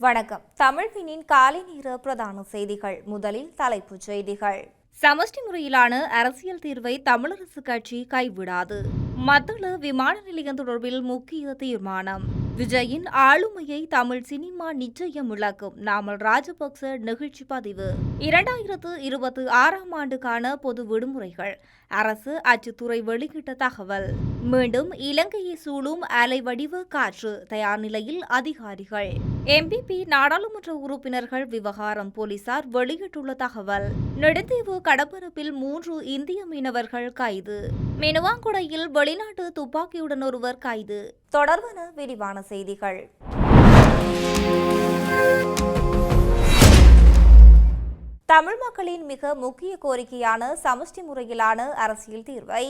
வணக்கம். தமிழ்வினின் காலை நேர பிரதான செய்திகள். முதலில் தலைப்புச் செய்திகள். சமஷ்டி முறையிலான அரசியல் தீர்வை தமிழரசு கட்சி கைவிடாது. மத்தள விமான நிலையம் தொடர்பில் முக்கிய தீர்மானம். விஜயின் ஆளுமையை தமிழ் சினிமா நிச்சயம் இழக்கும் நாமல் ராஜபக்ச நிகழ்ச்சி பதிவு. இரண்டாயிரத்து இருபத்தி ஆறாம் ஆண்டுக்கான பொது விடுமுறைகள். அரசு அச்சுத்துறை வெளியிட்ட தகவல். மீண்டும் இலங்கையை சூழும் அலைவடிவ காற்று தயார் நிலையில் அதிகாரிகள். எம்பிபி நாடாளுமன்ற உறுப்பினர்கள் விவகாரம் போலீசார் வெளியிட்டுள்ள தகவல் நெடுந்தீவு கடற்பரப்பில் மூன்று இந்திய மீனவர்கள் கைது. மினுவாங்குடையில் வெளிநாட்டு துப்பாக்கியுடன் ஒருவர் கைது. தொடர்பான விரிவான செய்திகள். தமிழ் மக்களின் மிக முக்கிய கோரிக்கையான சமஷ்டி முறையிலான அரசியல் தீர்வை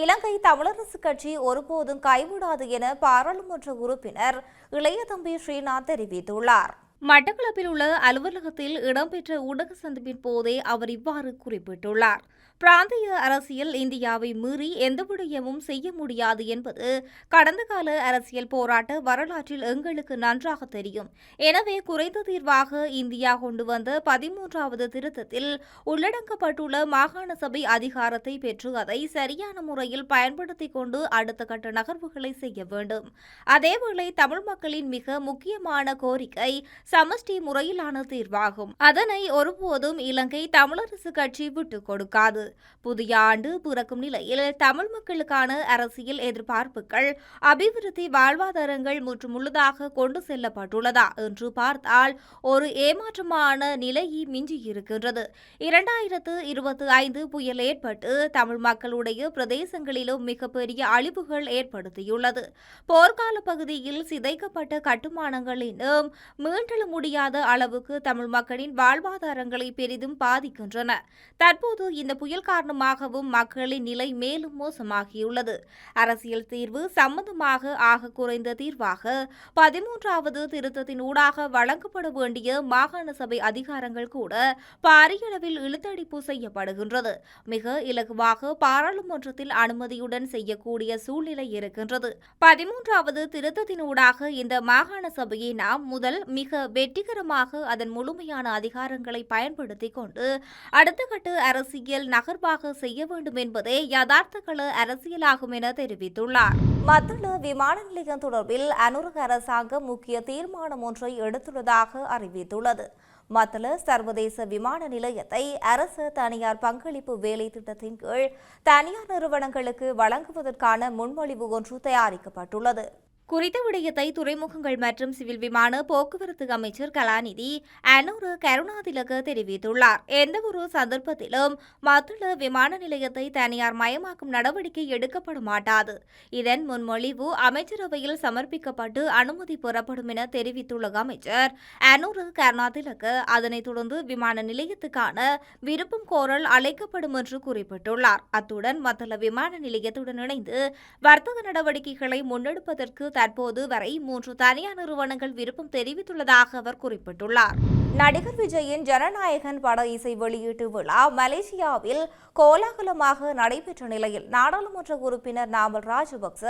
இலங்கை தமிழரசு கட்சி ஒருபோதும் கைவிடாது என பாராளுமன்ற உறுப்பினர் இளையதம்பி ஸ்ரீநாத் தெரிவித்துள்ளார். மட்டக்களப்பில் உள்ள அலுவலகத்தில் இடம்பெற்ற ஊடக சந்திப்பின் போதே அவர் இவ்வாறு குறிப்பிட்டுள்ளார். பிராந்திய அரசியல் இந்தியாவை மீறி எந்த விடயமும் செய்ய முடியாது என்பது கடந்த கால அரசியல் போராட்ட வரலாற்றில் எங்களுக்கு நன்றாக தெரியும். எனவே குறைந்த தீர்வாக இந்தியா கொண்டு வந்த பதிமூன்றாவது திருத்தத்தில் உள்ளடக்கப்பட்டுள்ள மாகாண சபை அதிகாரத்தை பெற்று அதை சரியான முறையில் பயன்படுத்திக் கொண்டு அடுத்த கட்ட நகர்வுகளை செய்ய வேண்டும். அதேவேளை தமிழ் மக்களின் மிக முக்கியமான கோரிக்கை சமஷ்டி முறையிலான தீர்வாகும். அதனை ஒருபோதும் இலங்கை தமிழரசு கட்சி விட்டுக் கொடுக்காது. புதிய ஆண்டு பிறக்கும் நிலையில் தமிழ் மக்களுக்கான அரசியல் எதிர்பார்ப்புகள் அபிவிருத்தி வாழ்வாதாரங்கள் முற்றுமுழுதாக கொண்டு செல்லப்பட்டுள்ளதா என்று பார்த்தால் ஒரு ஏமாற்றமான நிலையை மிஞ்சியிருக்கின்றது இரண்டாயிரத்து இருபத்தி ஐந்து புயல் ஏற்பட்டு தமிழ் மக்களுடைய பிரதேசங்களிலும் மிகப்பெரிய அழிவுகள் ஏற்படுத்தியுள்ளது. போர்க்கால பகுதியில் சிதைக்கப்பட்ட கட்டுமானங்களினும் மீண்டெழ முடியாத அளவுக்கு தமிழ் மக்களின் வாழ்வாதாரங்களை பெரிதும் பாதிக்கின்றன. தற்போது இந்த புயல் காரணமாகவும் மக்களின் நிலை மேலும் மோசமாகியுள்ளது. அரசியல் தீர்வு சம்பந்தமாக ஆக குறைந்த தீர்வாக பதிமூன்றாவது திருத்தத்தின் ஊடாக வழங்கப்பட வேண்டிய மாகாண சபை அதிகாரங்கள் கூட பாரியளவில் இழுத்தடிப்பு செய்யப்படுகின்றது. மிக இலகுவாக பாராளுமன்றத்தில் அனுமதியுடன் செய்யக்கூடிய சூழ்நிலை இருக்கின்றது. பதிமூன்றாவது திருத்தத்தினூடாக இந்த மாகாண சபையை நாம் முதல் மிக வெற்றிகரமாக அதன் முழுமையான அதிகாரங்களை பயன்படுத்திக் கொண்டு அடுத்த கட்ட அரசியல் நகர்வாக செய்ய வேண்டும் என்பதே யதார்த்த கள அரசியலாகும் என தெரிவித்துள்ளார். மத்தள விமான நிலையம் தொடர்பில் அனுரக அரசாங்கம் முக்கிய தீர்மானம் ஒன்றை எடுத்துள்ளதாக அறிவித்துள்ளது. மத்தள சர்வதேச விமான நிலையத்தை அரசு தனியார் பங்களிப்பு வேலை திட்டத்தின் கீழ் தனியார் நிறுவனங்களுக்கு வழங்குவதற்கான முன்மொழிவு ஒன்று தயாரிக்கப்பட்டுள்ளது. குறித்த விடயத்தை துறைமுகங்கள் மற்றும் சிவில் விமான போக்குவரத்து அமைச்சர் கலாநிதி அனூரு கருணாதிலக தெரிவித்துள்ளார். எந்தவொரு சந்தர்ப்பத்திலும் மத்துள விமான நிலையத்தை தனியார் மயமாக்கும் நடவடிக்கை எடுக்கப்பட மாட்டாது இதன் முன்மொழிவு அமைச்சரவையில் சமர்ப்பிக்கப்பட்டு அனுமதி பெறப்படும் என தெரிவித்துள்ள அமைச்சர் அனூரு கருணாதிலக அதனைத் தொடர்ந்து விமான நிலையத்துக்கான விருப்பம் கோரல் அழைக்கப்படும் என்று குறிப்பிட்டுள்ளார். அத்துடன் மத்தள விமான நிலையத்துடன் இணைந்து வர்த்தக நடவடிக்கைகளை முன்னெடுப்பதற்கு தற்போது வரை மூன்று தனியார் நிறுவனங்கள் விருப்பம் தெரிவித்துள்ளதாக அவர் குறிப்பிட்டுள்ளார். நடிகர் விஜயின் ஜனநாயகன் பட இசை வெளியீட்டு விழா மலேசியாவில் கோலாகலமாக நடைபெற்ற நிலையில் நாடாளுமன்ற உறுப்பினர் நாமல் ராஜபக்ச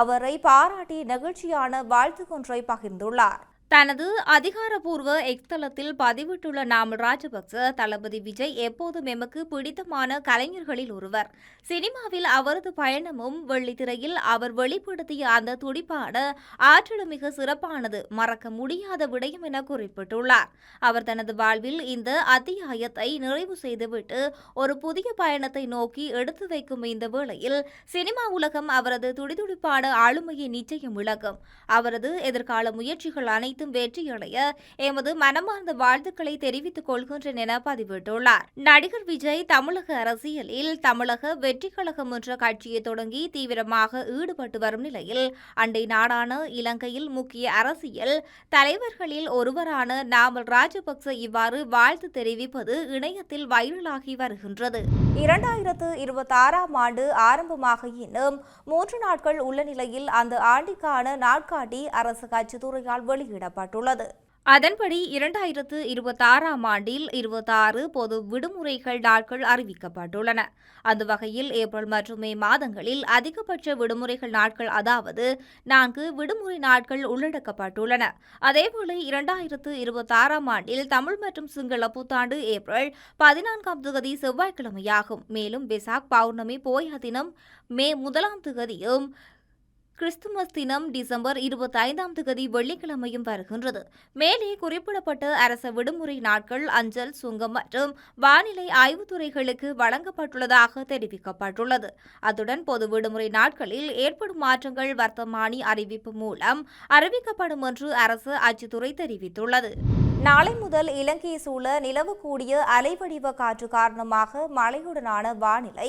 அவரை பாராட்டி நெகிழ்ச்சியான வாழ்த்துக்கொன்றை பகிர்ந்துள்ளார். தனது அதிகாரப்பூர்வ எக்ஸ் தளத்தில் பதிவிட்டுள்ள நாமல் ராஜபக்ச தளபதி விஜய் எப்போதும் எமக்கு பிடித்தமான கலைஞர்களில் ஒருவர். சினிமாவில் அவரது பயணமும் வெள்ளித்திரையில் அவர் வெளிப்படுத்திய அந்த துடிப்பான ஆற்றலும் மிக சிறப்பானது மறக்க முடியாத விடயம் என குறிப்பிட்டுள்ளார். அவர் தனது வாழ்வில் இந்த அத்தியாயத்தை நிறைவு செய்துவிட்டு ஒரு புதிய பயணத்தை நோக்கி எடுத்து வைக்கும் இந்த வேளையில் சினிமா உலகம் அவரது துடிதுடிப்பான ஆளுமையை நிச்சயம் விளக்கும். அவரது எதிர்கால முயற்சிகள் அனைத்து அனைத்தும் வெற்றியடைய எமது மனமார்ந்த வாழ்த்துக்களை தெரிவித்துக் கொள்கின்றேன் என பதிவிட்டுள்ளார். நடிகர் விஜய் தமிழக அரசியலில் தமிழக வெற்றி கழகம் என்ற கட்சியை தொடங்கி தீவிரமாக ஈடுபட்டு வரும் நிலையில் அண்டை நாடான இலங்கையில் முக்கிய அரசியல் தலைவர்களில் ஒருவரான நாமல் ராஜபக்ச இவ்வாறு வாழ்த்து தெரிவிப்பது இணையத்தில் வைரலாகி வருகின்றது. இரண்டாயிரத்து இருபத்தி ஆறாம் ஆண்டு ஆரம்பமாக இன்னும் மூன்று நாட்கள் உள்ள நிலையில் அந்த ஆண்டிற்கான நாட்காட்டி அரசு கட்சித்துறையால் வெளியிடப்பட்டுள்ளது. அதன்படி இரண்டாயிரத்து இருபத்தாறாம் ஆண்டில் இருபத்தாறு பொது விடுமுறைகள் நாட்கள் அறிவிக்கப்பட்டுள்ளன. அந்த வகையில் ஏப்ரல் மற்றும் மே மாதங்களில் அதிகபட்ச விடுமுறைகள் நாட்கள் அதாவது நான்கு விடுமுறை நாட்கள் உள்ளடக்கப்பட்டுள்ளன. அதேபோல இரண்டாயிரத்து இருபத்தாறாம் ஆண்டில் தமிழ் மற்றும் சிங்கள புத்தாண்டு ஏப்ரல் பதினான்காம் திகதி செவ்வாய்க்கிழமையாகும். மேலும் பெசாக் பௌர்ணமி போயா தினம் மே முதலாம் திகதியும் கிறிஸ்துமஸ் தினம் டிசம்பர் இருபத்தி ஐந்தாம் தேதி வெள்ளிக்கிழமையும் வருகின்றது. மேலே குறிப்பிடப்பட்ட அரச விடுமுறை நாட்கள் அஞ்சல் சுங்கம் மற்றும் வானிலை ஆய்வுத்துறைகளுக்கு வழங்கப்பட்டுள்ளதாக தெரிவிக்கப்பட்டுள்ளது. அத்துடன் பொது விடுமுறை நாட்களில் ஏற்படும் மாற்றங்கள் வர்த்தமானி அறிவிப்பு மூலம் அறிவிக்கப்படும் என்று அரசு அச்சுத்துறை தெரிவித்துள்ளது. நாளை முதல் இலங்கையை சூழ நிலவக்கூடிய அலைவடிவ காற்று காரணமாக மழையுடனான வானிலை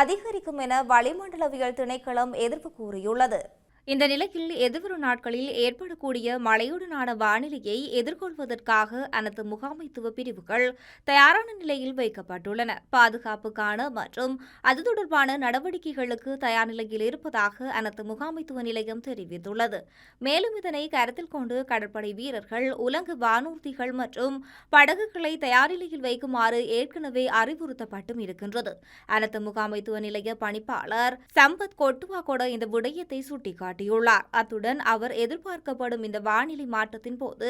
அதிகரிக்கும் என வளிமண்டலவியல் திணைக்களம் எதிர்ப்பு கூறியுள்ளது. இந்த நிலையில் எதிர்வரும் நாட்களில் ஏற்படக்கூடிய மழையுடனான வானிலையை எதிர்கொள்வதற்காக அனைத்து முகாமைத்துவ பிரிவுகள் தயாரான நிலையில் வைக்கப்பட்டுள்ளன. பாதுகாப்புக்கான மற்றும் அது தொடர்பான நடவடிக்கைகளுக்கு தயார் நிலையில் இருப்பதாக அனைத்து முகாமைத்துவ நிலையம் தெரிவித்துள்ளது. மேலும் இதனை கருத்தில் கொண்டு கடற்படை வீரர்கள் உலங்கு வானூர்திகள் மற்றும் படகுகளை தயார் நிலையில் வைக்குமாறு ஏற்கனவே அறிவுறுத்தப்பட்டும் இருக்கின்றது. அனைத்து முகாமைத்துவ நிலைய பணிப்பாளர் சம்பத் கொட்டுவாகொட இந்த விடயத்தை சுட்டிக்காட்டினார் காட்டியுள்ளார். அத்துடன் அவர் எதிர்பார்க்கப்படும் இந்த வானிலை மாற்றத்தின் போது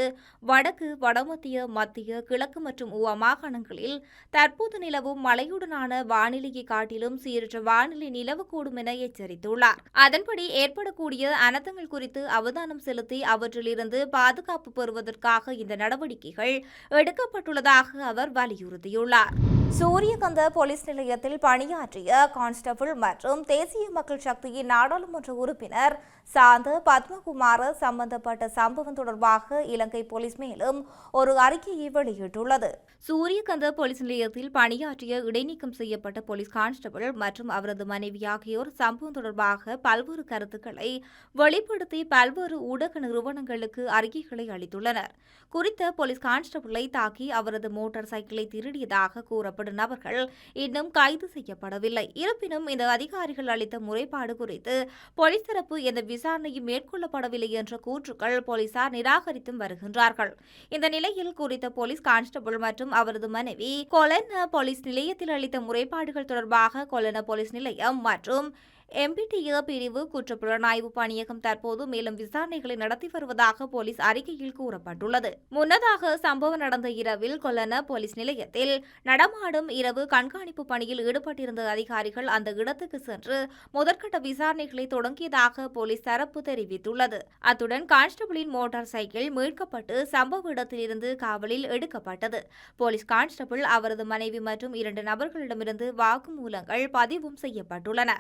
வடக்கு வடமத்திய மத்திய கிழக்கு மற்றும் உவா மாகாணங்களில் தற்போது நிலவும் மழையுடனான வானிலையை காட்டிலும் சீரற்ற வானிலை நிலவக்கூடும் என எச்சரித்துள்ளார். அதன்படி ஏற்படக்கூடிய அனர்த்தங்கள் குறித்து அவதானம் செலுத்தி அவற்றிலிருந்து பாதுகாப்பு பெறுவதற்காக இந்த நடவடிக்கைகள் எடுக்கப்பட்டுள்ளதாக அவர் வலியுறுத்தியுள்ளார். சூரியகந்த போலீஸ் நிலையத்தில் பணியாற்றிய கான்ஸ்டபிள் மற்றும் தேசிய மக்கள் சக்தியின் நாடாளுமன்ற உறுப்பினர் சார்ந்த பத்மகுமார சம்பந்தப்பட்ட சம்பவம் தொடர்பாக இலங்கை போலீஸ் மேலும் ஒரு அறிக்கையை வெளியிட்டுள்ளது. சூரியகந்த போலீஸ் நிலையத்தில் பணியாற்றிய இடைநீக்கம் செய்யப்பட்ட போலீஸ் கான்ஸ்டபிள் மற்றும் அவரது மனைவி ஆகியோர் சம்பவம் தொடர்பாக பல்வேறு கருத்துக்களை வெளிப்படுத்தி பல்வேறு ஊடக நிறுவனங்களுக்கு அறிக்கைகளை அளித்துள்ளனர். குறித்த போலீஸ் கான்ஸ்டபிளை தாக்கி அவரது மோட்டார் சைக்கிளை திருடியதாக கூறப்படும் நபர்கள் இன்னும் கைது செய்யப்படவில்லை. இருப்பினும் இந்த அதிகாரிகள் அளித்த முறைப்பாடு குறித்து போலீஸ் தரப்பு எந்த விசாரணையும் மேற்கொள்ளப்படவில்லை என்ற கூற்றுக்கள் போலீசார் நிராகரித்தும் வருகின்றார்கள். இந்த நிலையில் குறித்த போலீஸ் கான்ஸ்டபிள் மற்றும் அவரது மனைவி கொலன போலீஸ் நிலையத்தில் அளித்த முறைப்பாடுகள் தொடர்பாக கொலன போலீஸ் நிலையம் மற்றும் எம்பிடிஏ பிரிவு குற்றப்புலனாய்வு பணியகம் தற்போது மேலும் விசாரணைகளை நடத்தி வருவதாக போலீஸ் அறிக்கையில் கூறப்பட்டுள்ளது. முன்னதாக சம்பவம் நடந்த இரவில் கொல்லன போலீஸ் நிலையத்தில் நடமாடும் இரவு கண்காணிப்பு பணியில் ஈடுபட்டிருந்த அதிகாரிகள் அந்த இடத்துக்கு சென்று முதற்கட்ட விசாரணைகளை தொடங்கியதாக போலீஸ் தரப்பு தெரிவித்துள்ளது. அத்துடன் கான்ஸ்டபிளின் மோட்டார் சைக்கிள் மீட்கப்பட்டு சம்பவ இடத்திலிருந்து காவலில் எடுக்கப்பட்டது. போலீஸ் கான்ஸ்டபிள் அவரது மனைவி மற்றும் இரண்டு நபர்களிடமிருந்து வாக்குமூலங்கள் பதிவும் செய்யப்பட்டுள்ளன.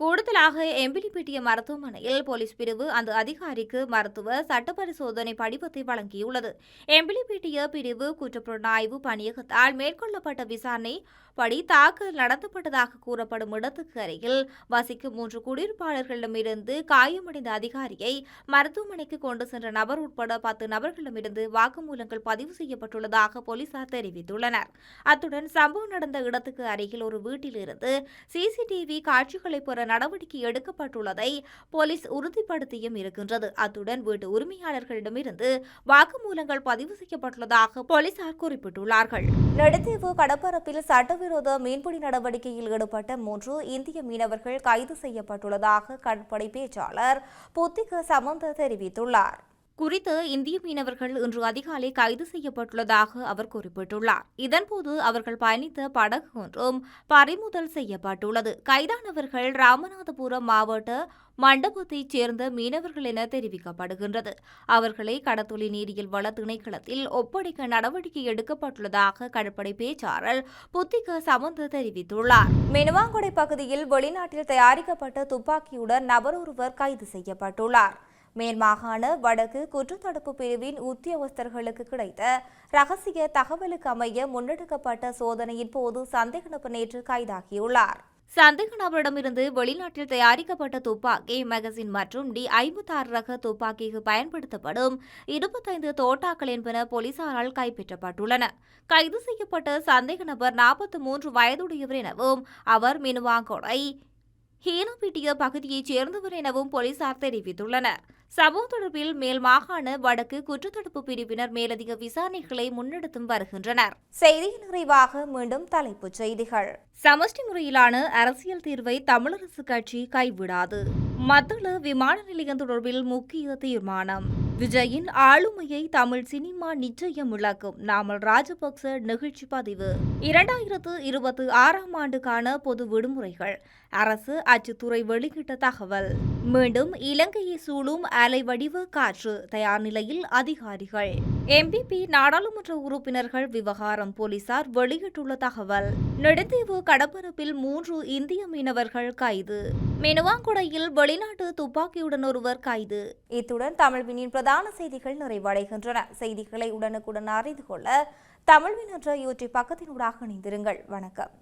கூடுதலாக எம்பிலிப்பிட்டிய மருத்துவமனையில் போலீஸ் பிரிவு அந்த அதிகாரிக்கு மருத்துவ சட்ட பரிசோதனை படிவத்தை வழங்கியுள்ளது. எம்பிலிப்பிட்டிய பிரிவு குற்றப்புலனாய்வு பணியகத்தால் மேற்கொள்ளப்பட்ட விசாரணை படி தாக்குதல் நடத்தப்பட்டதாக கூறப்படும் இடத்துக்கு அருகில் வசிக்கும் மூன்று குடியிருப்பாளர்களிடமிருந்து காயமடைந்த அதிகாரியை மருத்துவமனைக்கு கொண்டு சென்ற நபர் உட்பட பத்து நபர்களிடமிருந்து வாக்குமூலங்கள் பதிவு செய்யப்பட்டுள்ளதாக போலீசார் தெரிவித்துள்ளனர். அத்துடன் சம்பவம் நடந்த இடத்துக்கு அருகில் ஒரு வீட்டிலிருந்து சிசிடிவி காட்சிகளை பெற நடவடிக்கை எடுக்கப்பட்டுள்ளதை போலீஸ் உறுதிப்படுத்தியும் இருக்கின்றது. அத்துடன் வீட்டு உரிமையாளர்களிடமிருந்து வாக்குமூலங்கள் பதிவு செய்யப்பட்டுள்ளதாக போலீசார் குறிப்பிட்டுள்ளார்கள். நெடுத்தீவு கடற்பரப்பில் சட்டவிரோத மீன்பிடி நடவடிக்கையில் ஈடுபட்ட மூன்று இந்திய மீனவர்கள் கைது செய்யப்பட்டுள்ளதாக கடற்படை பேச்சாளர் புத்திக சமந்த தெரிவித்துள்ளார். குறித்து இந்திய மீனவர்கள் இன்று அதிகாலை கைது செய்யப்பட்டுள்ளதாக அவர் குறிப்பிட்டுள்ளார். இதன்போது அவர்கள் பயணித்த படகு ஒன்றும் பறிமுதல் செய்யப்பட்டுள்ளது. கைதானவர்கள் ராமநாதபுரம் மாவட்ட மண்டபத்தைச் சேர்ந்த மீனவர்கள் என தெரிவிக்கப்படுகின்றது. அவர்களை கடத்தொழி நீரியல் வள திணைக்களத்தில் ஒப்படைக்க நடவடிக்கை எடுக்கப்பட்டுள்ளதாக கடற்படை பேச்சாளர் புத்திக சமந்த தெரிவித்துள்ளார். மினுவாங்குடை பகுதியில் வெளிநாட்டில் தயாரிக்கப்பட்ட துப்பாக்கியுடன் நபர் ஒருவர் கைது செய்யப்பட்டுள்ளார். மேல் மாகாண வடக்கு குற்றத்தடுப்பு பிரிவின் உத்தியோகஸ்தர்களுக்கு கிடைத்த ரகசிய தகவலுக்கு அமைய முன்னெடுக்கப்பட்ட சோதனையின் போது சந்தேக நபர் நேற்று கைதாகியுள்ளார். சந்தேக நபரிடமிருந்து வெளிநாட்டில் தயாரிக்கப்பட்ட துப்பாக்கி மேகசின் மற்றும் டி ஐம்பத்தாறு ரக துப்பாக்கிக்கு பயன்படுத்தப்படும் இருபத்தைந்து தோட்டாக்கள் என்பன போலீசாரால் கைப்பற்றப்பட்டுள்ளன. கைது செய்யப்பட்ட சந்தேக நபர் நாற்பத்தி மூன்று வயதுடையவர் எனவும் அவர் மினுவாங்கொடை ஹீனபிட்டிய பகுதியைச் சேர்ந்தவர் எனவும் போலீசார் தெரிவித்துள்ளனர். சம்பவம் தொடர்பில் மேல் மாகாண வடக்கு குற்றத்தடுப்பு பிரிவினர் மேலதிக விசாரணைகளை முன்னெடுத்தும் வருகின்றனர். செய்தியின் நிறைவாக மீண்டும் தலைப்புச் செய்திகள். சமஷ்டி முறையிலான அரசியல் தீர்வை தமிழரசு கட்சி கைவிடாது. மத்தள விமான நிலையம் தொடர்பில் முக்கிய தீர்மானம். விஜயின் ஆளுமையை தமிழ் சினிமா நிச்சயம் விளக்கும். நாமல் ராஜபக்ச நிகழ்ச்சி பதிவு. இரண்டாயிரத்து இருபத்தி ஆறாம் ஆண்டுக்கான பொது விடுமுறைகள். அரசு அச்சுத்துறை வெளியிட்ட தகவல். மீண்டும் இலங்கையை சூழும் அலை வடிவ காற்று தயார் நிலையில் அதிகாரிகள். எம்பிபி நாடாளுமன்ற உறுப்பினர்கள் விவகாரம் போலீசார் வெளியிட்டுள்ள தகவல். நெடுந்தீவு கடற்பரப்பில் மூன்று இந்திய மீனவர்கள் கைது. மெனுவாங்குடையில் வெளிநாட்டு துப்பாக்கியுடன் ஒருவர் கைது. இத்துடன் தமிழ்வினின் பிரதான செய்திகள் நிறைவடைகின்றன. செய்திகளை உடனுக்குடன் அறிந்து கொள்ள தமிழ்வின் என்ற யூடியூப் பக்கத்தினூடாக இணைந்திருங்கள். வணக்கம்.